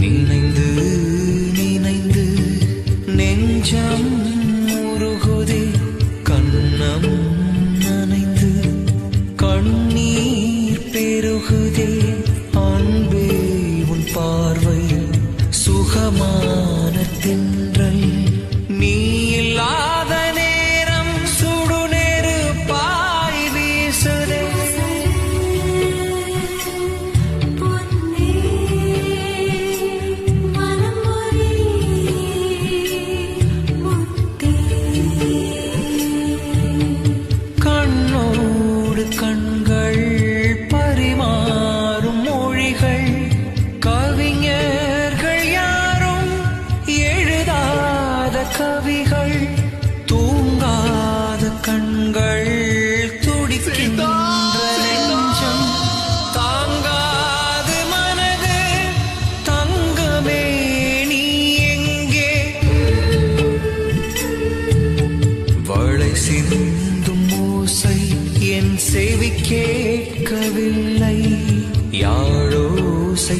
நினைந்து நினைந்து நெஞ்சம் உருகுதே கண்ணம் நனைந்து கண்ணீர் பெருகுதே. அன்பே உன் பார்வை சுகமான கண்கள் பரிமாறும் மொழிகள். கவிஞர்கள் யாரும் எழுதாத கவிகள். தூங்காத கண்கள் துடிக்கின்ற நெஞ்சம். தாங்காது மனது தங்கமே நீ எங்கே? வளை என் செவி கேட்கவில்லை. யாழோசை